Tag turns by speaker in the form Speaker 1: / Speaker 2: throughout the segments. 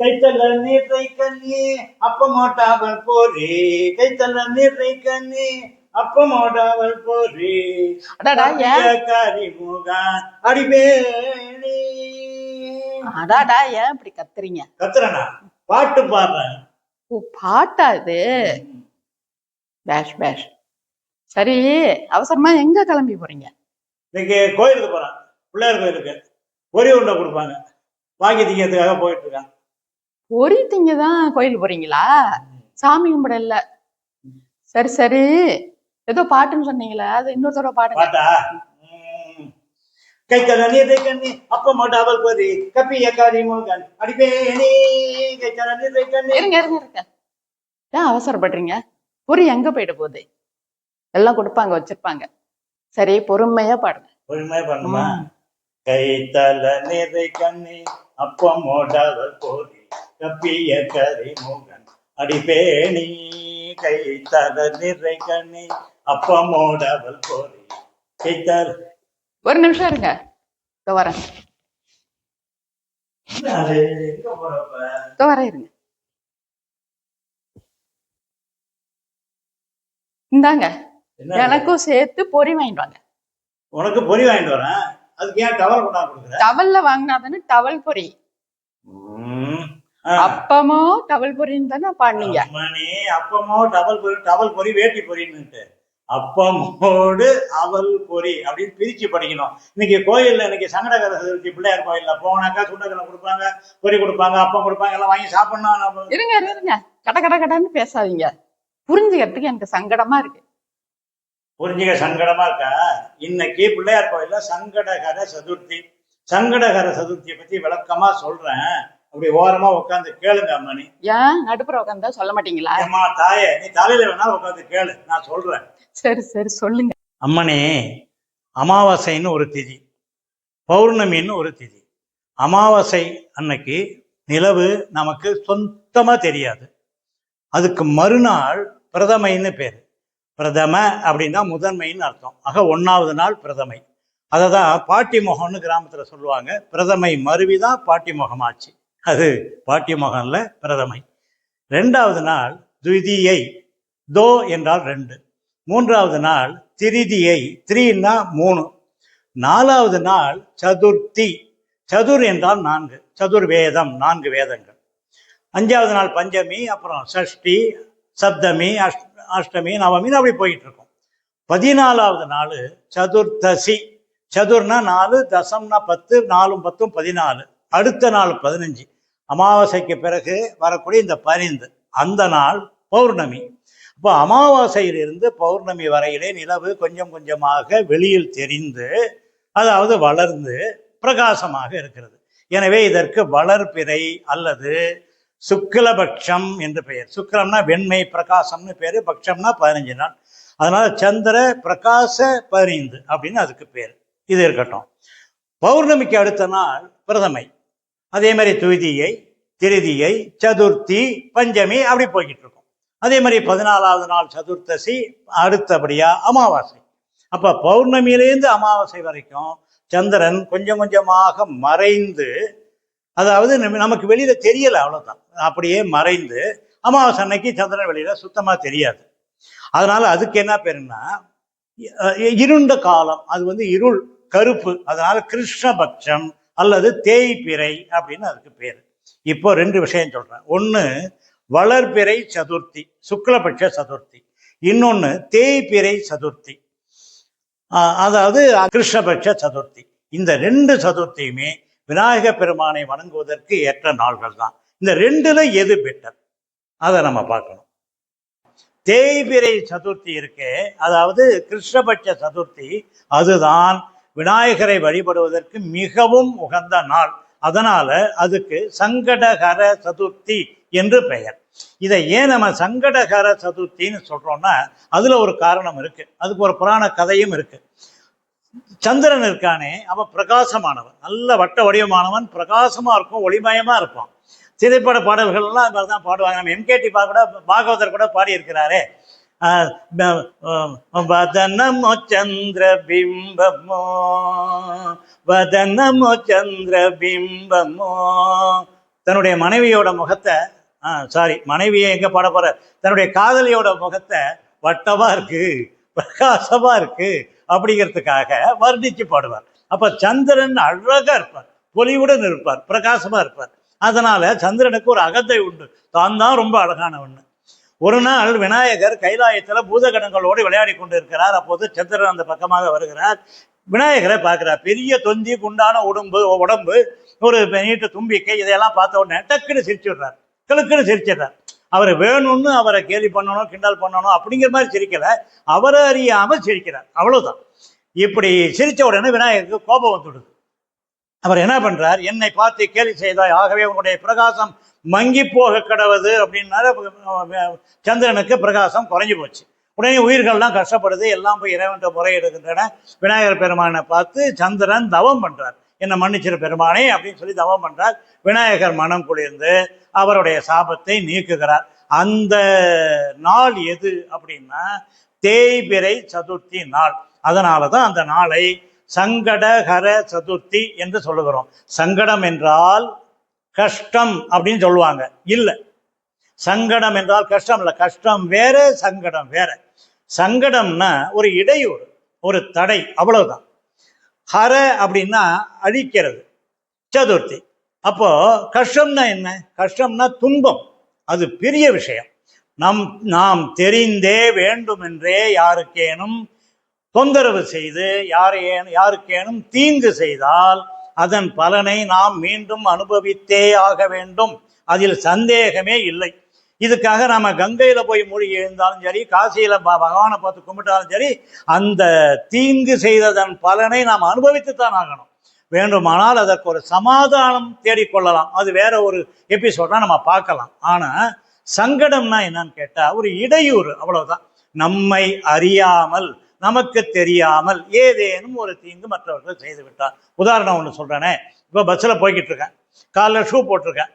Speaker 1: கைத்தல நீரை கண்ணி அப்பமோட்டாவல் போரே. கைத்தல நீரை கண்ணி அப்பமோட்டாவல் போரே. கரிமுகா அடிவேணி
Speaker 2: அடாடா ஏன் இப்படி கத்துறீங்க?
Speaker 1: கத்துறனா? பாட்டு பாடுறேன்.
Speaker 2: ஓ பாட்டா இது? பேஷ் பேஷ். சரி அவசரமா எங்க கிளம்பி போறீங்க?
Speaker 1: இன்னைக்கு கோயிலுக்கு போறேன். பிள்ளையார் கோயிலுக்கு. பொரி உருண்டை கொடுப்பாங்க. வாங்கி திங்கிறதுக்காக போயிட்டு இருக்கேன்.
Speaker 2: பொறி திங்க தான் கோயில் போறீங்களா? சாமி கும்பிட இல்ல. சரி சரி. ஏதோ பாட்டுன்னு சொன்னீங்களே அது இன்னொரு தடவை
Speaker 1: பாட்டா? ம். கைத்தல நீரை கண்ணி அப்பமோட்டாவல் போரே கப்பிய கரிமுகன் அடிவேணி கைத்தல நீரை கண்ணி.
Speaker 2: இருங்க இருங்க இருங்க. ஏன் அவசரப்படுறீங்க? பொறி எங்க போயிட போகுது? எல்லாம் கொடுப்பாங்க வச்சிருப்பாங்க. சரி பொறுமையா பாடுங்க.
Speaker 1: பொறுமையா பண்ணுமா
Speaker 2: ம்.
Speaker 1: கைத்தல நீரை கண்ணி அப்பமோடாவல் போரி கப்பிய கரிமுகன் அடிபேணி கைத்தல நீரை கண்ணி அப்பமோடாவல் போரி கைத்தல
Speaker 2: ஒரு நிமிஷம் இருங்க. வரேன். வரேன் இருங்க. இந்தாங்க. எனக்கும் சேர்த்து பொறி வாங்கிட்டு வாங்க.
Speaker 1: உனக்கு பொறி வாங்கிட்டு வரேன். அதுக்கு ஏன் டவர் கொண்டா கொடுக்குற?
Speaker 2: டவல்ல வாங்கினாதானே டவல் பொரி
Speaker 1: ம். ஆ.
Speaker 2: அப்பமோ டவல் பொரின்னு தானே பாடினீங்க.
Speaker 1: அப்பமோ டபுள் பொரி டபுள் பொரி வேட்டி பொரின்னுட்டு. அப்பமோடு அவல் பொரி அப்படின்னு பிரிச்சு படிக்கணும். இன்னைக்கு கோயில்ல இன்னைக்கு சங்கடகர சதுர்த்தி பிள்ளையார் கோயில்ல போனாக்கா சுண்டக்கலை கொடுப்பாங்க பொரி கொடுப்பாங்க அப்பம் கொடுப்பாங்க எல்லாம் வாங்கி சாப்பிடணும்
Speaker 2: இருங்க, இருங்க. கட கட கடன்னு பேசாதீங்க. புரிஞ்சுக்கிறதுக்கு எனக்கு சங்கடமா இருக்கு.
Speaker 1: புரிஞ்சுக்க சங்கடமா இருக்கா? இன்னைக்கு பிள்ளையார் கோயில்ல சங்கடகர சதுர்த்தி. சங்கடகர சதுர்த்தியை பத்தி விளக்கமா சொல்றேன். அப்படி ஓரமா உட்காந்து கேளுங்க அம்மணி.
Speaker 2: ஏன் நடுப்புற உட்காந்தா சொல்ல மாட்டீங்களா?
Speaker 1: ஏம்மா தாயே நீ தலையில வேணாலும் உட்காந்து கேளு நான் சொல்றேன்.
Speaker 2: சரி சரி சொல்லுங்க.
Speaker 1: அம்மனே அமாவாசைன்னு ஒரு திதி பௌர்ணமின்னு ஒரு திதி. அமாவாசை அன்னைக்கு நிலவு நமக்கு சொந்தமா தெரியாது. அதுக்கு மறுநாள் பிரதமைன்னு பேர். பிரதம அப்படின்னா முதன்மைன்னு அர்த்தம். ஆக ஒன்றாவது நாள் பிரதமை. அதை தான் பாட்டி முகம்னு கிராமத்தில் சொல்லுவாங்க. பிரதமை மருவி தான் பாட்டி முகம் ஆச்சு அது பாட்டிய முகம்ல பிரதமை. ரெண்டாவது நாள் துவிதியை தோ என்றால் ரெண்டு. மூன்றாவது நாள் திரிதியை த்ரீன்னா மூணு. நாலாவது நாள் சதுர்த்தி. சதுர் என்றால் நான்கு. சதுர் வேதம் நான்கு வேதங்கள். அஞ்சாவது நாள் பஞ்சமி அப்புறம் சஷ்டி சப்தமி அஷ் அஷ்டமி நவமின்னு அப்படி போயிட்டு இருக்கும் பதினாலாவது நாள் சதுர்தசி. சதுர்னா நாலு தசம்னா பத்து நாலும் பத்தும் பதினாலு. அடுத்த நாள் பதினஞ்சு. அமாவாசைக்கு பிறகு வரக்கூடிய இந்த பரிந்து அந்த நாள் பௌர்ணமி. இப்போ அமாவாசையிலிருந்து பௌர்ணமி வரையிலே நிலவு கொஞ்சம் கொஞ்சமாக வெளியில் தெரிந்து அதாவது வளர்ந்து பிரகாசமாக இருக்கிறது. எனவே இதற்கு வளர்பிறை அல்லது சுக்கிலபக்ஷம் என்று பெயர். சுக்லம்னா வெண்மை பிரகாசம்னு பேர் பக்ஷம்னா பதினஞ்சு நாள். அதனால சந்திர பிரகாச பதினைந்து அப்படின்னு அதுக்கு பேர். இது இருக்கட்டும். பௌர்ணமிக்கு அடுத்த நாள் பிரதமை. அதே மாதிரி துவிதியை திருதியை சதுர்த்தி பஞ்சமி அப்படி போய்கிட்டு இருக்கும் அதே மாதிரி பதினாலாவது நாள் சதுர்த்தசி அடுத்தபடியா அமாவாசை. அப்போ பௌர்ணமியிலேருந்து அமாவாசை வரைக்கும் சந்திரன் கொஞ்சம் கொஞ்சமாக மறைந்து அதாவது நம்ம- நமக்கு வெளியில தெரியல அவ்வளோதான் அப்படியே மறைந்து அமாவாசை அன்னைக்கு சந்திரன் வெளியில சுத்தமாக தெரியாது. அதனால அதுக்கு என்ன பேருன்னா இருண்ட காலம். அது வந்து இருள் கருப்பு. அதனால கிருஷ்ணபட்சம் அல்லது தேய்பிறை அப்படின்னு அதுக்கு பேர். இப்போ ரெண்டு விஷயம் சொல்கிறேன் ஒன்று வளர்பிறை சதுர்த்தி சுக்லபட்ச சதுர்த்தி. இன்னொன்று தேய்பிறை சதுர்த்தி. அதாவது கிருஷ்ணபட்ச சதுர்த்தி. இந்த ரெண்டு சதுர்த்தியுமே விநாயக பெருமானை வணங்குவதற்கு ஏற்ற நாள்கள் தான். இந்த ரெண்டுல எது பெட்டர் அதை நம்ம பார்க்கணும். தேய்பிறை சதுர்த்தி இருக்கு அதாவது கிருஷ்ணபட்ச சதுர்த்தி அதுதான் விநாயகரை வழிபடுவதற்கு மிகவும் உகந்த நாள். அதனால அதுக்கு சங்கடகர சதுர்த்தி என்று பெயர். இதை ஏன் நம்ம சங்கடகர சதுர்த்தின்னு சொல்றோம்னா அதுல ஒரு காரணம் இருக்கு. அதுக்கு ஒரு புராண கதையும் இருக்கு. சந்திரன் இருக்கானே அவன் பிரகாசமானவன். நல்ல வட்ட வடிவமானவன் பிரகாசமா இருக்கும் ஒளிமயமா இருப்பான். திரைப்பட பாடல்கள்லாம் அது மாதிரி தான் பாடுவாங்க. நம்ம எம்கேடி பா கூட பாகவதர் கூட பாடி இருக்கிறாரே ஆஹ் வதனமோ சந்திர பிம்பமோ வதனமோ சந்திர பிம்பமோ தன்னுடைய மனைவியோட முகத்தை சாரி மனைவியை எங்க பாட போற தன்னுடைய காதலியோட முகத்தை வட்டமா இருக்கு பிரகாசமா இருக்கு அப்படிங்கிறதுக்காக வர்ணிச்சு பாடுவார் அப்ப சந்திரன் அழகா இருப்பார் பொலிவுடன் இருப்பார் பிரகாசமா இருப்பார் அதனால சந்திரனுக்கு ஒரு அகத்தை உண்டு தான் தான் ரொம்ப அழகானவன் ஒரு நாள் விநாயகர் கைலாயத்தில் பூதகணங்களோடு விளையாடி கொண்டு இருக்கிறார் அப்போது சந்திரன் அந்த பக்கமாக வருகிறார். விநாயகரை பார்க்கிறார். பெரிய தொந்தி குண்டான உடம்பு உடம்பு ஒரு நீட்டு தும்பிக்கை இதையெல்லாம் பார்த்த உடனே டக்குன்னு சிரிச்சுடுறார். கிழக்குன்னு சிரிச்சிடுறார். அவர் வேணும்னு அவரை கேலி பண்ணணும் கிண்டல் பண்ணணும் அப்படிங்கிற மாதிரி சிரிக்கல. அவரை அறியாமல் சிரிக்கிறார். அவ்வளோதான் இப்படி சிரிச்ச உடனே விநாயகருக்கு கோபம் வந்துடுது. அவர் என்ன பண்றார்? என்னை பார்த்து கேலி செய்தாய் ஆகவே உன்னுடைய பிரகாசம் மங்கி போக கடவுது அப்படின்னால சந்திரனுக்கு பிரகாசம் குறைஞ்சி போச்சு. உடனே உயிர்கள்லாம் கஷ்டப்படுது எல்லாம் போய் இறைவன் முறையிடுகின்றன. விநாயகர் பெருமானை பார்த்து சந்திரன் தவம் பண்றார். என்னை மன்னிச்சிரு பெருமானே அப்படின்னு சொல்லி தவம் பண்றார். விநாயகர் மனம் குளிர்ந்து அவருடைய சாபத்தை நீக்குகிறார். அந்த நாள் எது அப்படின்னா தேய்பிறை சதுர்த்தி நாள். அதனால தான் அந்த நாளை சங்கடஹர சதுர்த்தி என்று சொல்லுகிறோம். சங்கடம் என்றால் கஷ்டம் அப்படின்னு சொல்லுவாங்க. இல்லை. சங்கடம் என்றால் கஷ்டம் இல்லை. கஷ்டம் வேற சங்கடம் வேற. சங்கடம்னா ஒரு இடையூறு ஒரு தடை அவ்வளவுதான். ஹர அப்படின்னா அழிக்கிறது சதுர்த்தி. அப்போ கஷ்டம்னா என்ன? கஷ்டம்னா துன்பம். அது பெரிய விஷயம். நம் நாம் தெரிந்தே வேண்டுமென்றே யாருக்கேனும் தொந்தரவு செய்து யாரையேனும் யாருக்கேனும் தீங்கு செய்தால் அதன் பலனை நாம் மீண்டும் அனுபவித்தே ஆக வேண்டும். அதில் சந்தேகமே இல்லை. இதுக்காக நம்ம கங்கையில போய் மூழ்கி எழுந்தாலும் சரி காசியில ப- பகவானை பார்த்து கும்பிட்டாலும் சரி அந்த தீங்கு செய்ததன் பலனை நாம் அனுபவித்துத்தான் ஆகணும். வேண்டுமானால் அதற்கு ஒரு சமாதானம் தேடிக்கொள்ளலாம். அது வேற ஒரு எபிசோடா நம்ம பார்க்கலாம். ஆனா சங்கடம்னா என்னன்னு கேட்டா ஒரு இடையூறு அவ்வளவுதான். நம்மை அறியாமல் நமக்கு தெரியாமல் ஏதேனும் ஒரு தீங்கு மற்றவர்கள் செய்து விட்டார் உதாரணம் ஒன்று சொல்கிறேனே இப்போ பஸ்ஸில் போய்கிட்டு இருக்கேன் காலில் ஷூ போட்டிருக்கேன்.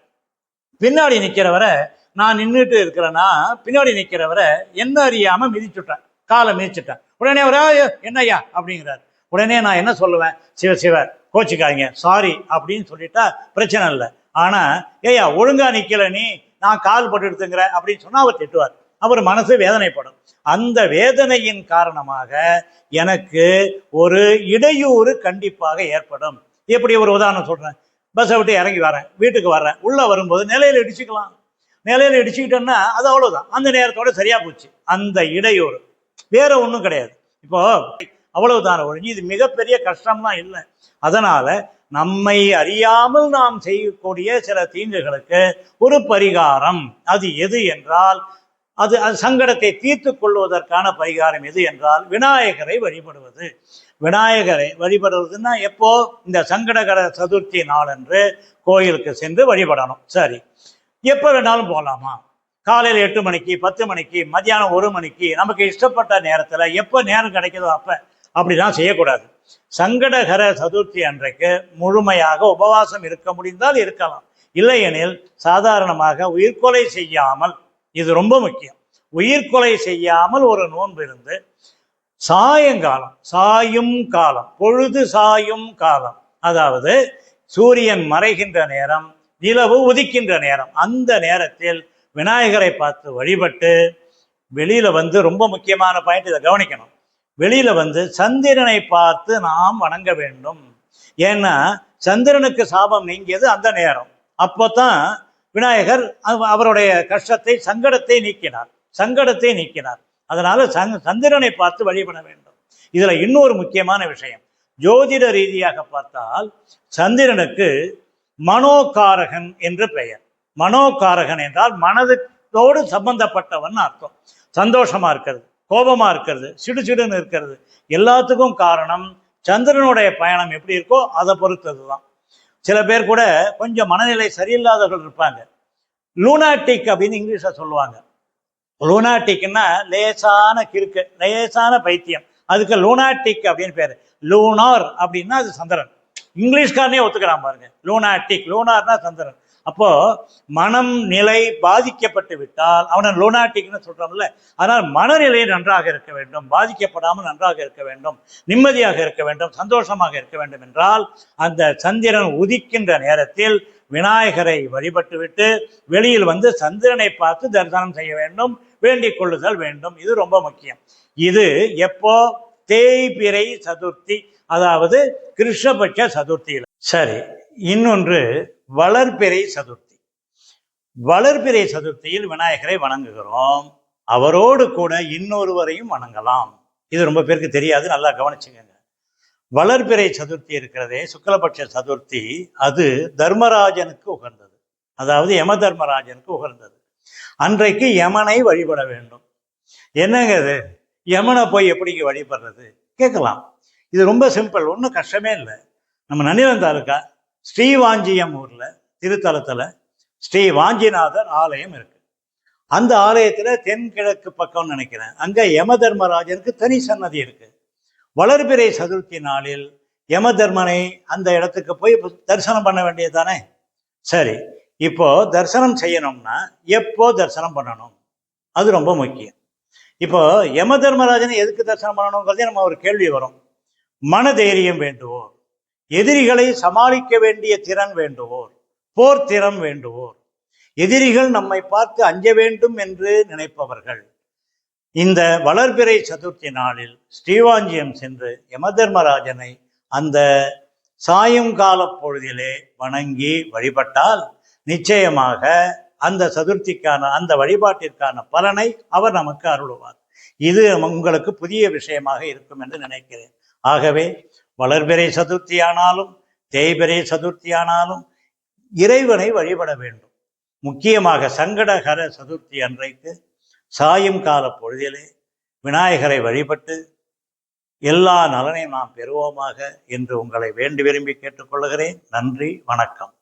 Speaker 1: பின்னாடி நிற்கிறவரை நான் நின்றுட்டு இருக்கிறேன்னா பின்னாடி நிற்கிறவரை என்ன அறியாமல் மிதிச்சுட்டேன். காலை மிதிச்சுட்டேன். உடனே அவரா என்னய்யா? அப்படிங்கிறார். உடனே நான் என்ன சொல்லுவேன்? சிவ சிவ கோச்சிக்காதீங்க. சாரி அப்படின்னு சொல்லிட்டா பிரச்சனை இல்லை. ஆனால் ஏய்யா ஒழுங்காக நிற்கல நீ. நான் கால் போட்டு எடுத்துங்கிறேன் அப்படின்னு சொன்னால் அவர் திட்டுவார். அவர் மனசு வேதனைப்படும். அந்த வேதனையின் காரணமாக எனக்கு ஒரு இடையூறு கண்டிப்பாக ஏற்படும். எப்படி ஒரு உதாரணம் சொல்றேன். பஸ்ஸை விட்டு இறங்கி வரேன் வீட்டுக்கு வர்றேன் உள்ள வரும்போது நிலையில இடிச்சுக்கலாம். நிலையில இடிச்சுக்கிட்டோம்னா அது அவ்வளவுதான். அந்த நேரத்தோட சரியா போச்சு. அந்த இடையூறு. வேற ஒன்றும் கிடையாது. இப்போ அவ்வளவுதான் ஒழிஞ்சு இது மிகப்பெரிய கஷ்டம்லாம் இல்லை. அதனால நம்மை அறியாமல் நாம் செய்யக்கூடிய சில தீங்குகளுக்கு ஒரு பரிகாரம். அது எது என்றால் அது அது சங்கடத்தை தீர்த்து கொள்வதற்கான பரிகாரம் எது என்றால் விநாயகரை வழிபடுவது. விநாயகரை வழிபடுவதுன்னா எப்போ? இந்த சங்கடகர சதுர்த்தி நாளன்று கோயிலுக்கு சென்று வழிபடணும். சரி. எப்போ வேணாலும் போகலாமா? காலையில் எட்டு மணிக்கு பத்து மணிக்கு மத்தியானம் ஒரு மணிக்கு நமக்கு இஷ்டப்பட்ட நேரத்தில் எப்போ நேரம் கிடைக்குதோ அப்போ அப்படிலாம் செய்யக்கூடாது. சங்கடகர சதுர்த்தி அன்றைக்கு முழுமையாக உபவாசம் இருக்க முடிந்தால் இருக்கலாம். இல்லையெனில் சாதாரணமாக உயிர்கொலை செய்யாமல் இது ரொம்ப முக்கியம். உயிர்கொலை செய்யாமல் ஒரு நோன்பு இருந்து சாயங்காலம் சாயும் காலம் பொழுது சாயும் காலம். அதாவது சூரியன் மறைகின்ற நேரம் நிலவு உதிக்கின்ற நேரம். அந்த நேரத்தில் விநாயகரை பார்த்து வழிபட்டு வெளியில வந்து ரொம்ப முக்கியமான பாயிண்ட் இதை கவனிக்கணும். வெளியில வந்து சந்திரனை பார்த்து நாம் வணங்க வேண்டும். ஏன்னா சந்திரனுக்கு சாபம் நீங்கியது அந்த நேரம். அப்போதான் விநாயகர் அவ- அவருடைய கஷ்டத்தை சங்கடத்தை நீக்கினார். சங்கடத்தை நீக்கினார். அதனால சங் சந்திரனை பார்த்து வழிபட வேண்டும். இதுல இன்னொரு முக்கியமான விஷயம். ஜோதிட ரீதியாக பார்த்தால் சந்திரனுக்கு மனோகாரகன் என்று பெயர். மனோகாரகன் என்றால் மனதோடு சம்பந்தப்பட்டவன் அர்த்தம். சந்தோஷமா இருக்கிறது கோபமா இருக்கிறது சிடு சிடுன்னு இருக்கிறது. எல்லாத்துக்கும் காரணம் சந்திரனுடைய பயணம் எப்படி இருக்கோ அதை பொறுத்தது தான் சில பேர் கூட கொஞ்சம் மனநிலை சரியில்லாதவர்கள் இருப்பாங்க. லூனாட்டிக் அப்படின்னு இங்கிலீஷ சொல்லுவாங்க. லூனாட்டிக்னா லேசான கிறுக்கு லேசான பைத்தியம். அதுக்கு லூனாட்டிக் அப்படின்னு பேரு. லூனார் அப்படின்னா அது சந்திரன். இங்கிலீஷ்காரனே ஒத்துக்கிறான் பாருங்க. லூனாட்டிக் லூனார்னா சந்திரன். அப்போ மனம் நிலை பாதிக்கப்பட்டு விட்டால் அவனை லூனாட்டிக்னு சொல்றோம்ல அதனால் மனநிலை நன்றாக இருக்க வேண்டும் பாதிக்கப்படாமல் நன்றாக இருக்க வேண்டும் நிம்மதியாக இருக்க வேண்டும் சந்தோஷமாக இருக்க வேண்டும் என்றால் அந்த சந்திரன் உதிக்கின்ற நேரத்தில் விநாயகரை வழிபட்டுவிட்டு வெளியில் வந்து சந்திரனை பார்த்து தரிசனம் செய்ய வேண்டும். வேண்டிக் கொள்ளுதல் வேண்டும். இது ரொம்ப முக்கியம். இது எப்போ தேய்பிரை சதுர்த்தி அதாவது கிருஷ்ணபட்ச சதுர்த்தியில். சரி இன்னொன்று வளர்பிறை சதுர்த்தி. வளர்பிறை சதுர்த்தியில் விநாயகரை வணங்குகிறோம். அவரோடு கூட இன்னொருவரையும் வணங்கலாம். இது ரொம்ப பேருக்கு தெரியாது நல்லா கவனிச்சுக்கோங்க. வளர்பிறை சதுர்த்தி இருக்கிறதே சுக்லபட்ச சதுர்த்தி அது தர்மராஜனுக்கு உகந்தது. அதாவது யம தர்மராஜனுக்கு உகந்தது. அன்றைக்கு யமனை வழிபட வேண்டும். என்னங்க இது யமனை போய் எப்படிங்க வழிபடுறது? கேட்கலாம். இது ரொம்ப சிம்பிள் ஒன்றும் கஷ்டமே இல்லை. நம்ம நன்னிலம் தாலுக்கா ஸ்ரீவாஞ்சியம் ஊர்ல திருத்தலத்துல ஸ்ரீ வாஞ்சிநாதர் ஆலயம் இருக்கு. அந்த ஆலயத்துல தென்கிழக்கு பக்கம்னு நினைக்கிறேன். அங்க யம தர்மராஜனுக்கு தனி சன்னதி இருக்கு. வளர்பிறை சதுர்த்தி நாளில் யம தர்மனை அந்த இடத்துக்கு போய் தரிசனம் பண்ண வேண்டியது தானே சரி. இப்போ தரிசனம் செய்யணும்னா எப்போ தரிசனம் பண்ணணும்? அது ரொம்ப முக்கியம். இப்போ யம தர்மராஜனை எதுக்கு தரிசனம் பண்ணணுங்கிறதே நம்ம ஒரு கேள்வி வரும். மன தைரியம் வேண்டுவோர். எதிரிகளை சமாளிக்க வேண்டிய திறன் வேண்டுவோர். போர் திறம் வேண்டுவோர். எதிரிகள் நம்மை பார்த்து அஞ்ச வேண்டும் என்று நினைப்பவர்கள். இந்த வளர்பிறை சதுர்த்தி நாளில் ஸ்ரீவாஞ்சியம் சென்று யமதர்மராஜனை அந்த சாயங்கால பொழுதிலே வணங்கி வழிபட்டால் நிச்சயமாக அந்த சதுர்த்திக்கான அந்த வழிபாட்டிற்கான பலனை அவர் நமக்கு அருளுவார். இது உங்களுக்கு புதிய விஷயமாக இருக்கும் என்று நினைக்கிறேன். ஆகவே வளர்பிறை சதுர்த்தியானாலும் தேய்பிறை சதுர்த்தியானாலும் இறைவனை வழிபட வேண்டும். முக்கியமாக சங்கடகர சதுர்த்தி அன்றைக்கு சாயும் கால பொழுதிலே விநாயகரை வழிபட்டு எல்லா நலனையும் நாம் பெறுவோமாக என்று உங்களை வேண்டி விரும்பி கேட்டுக்கொள்கிறேன். நன்றி வணக்கம்.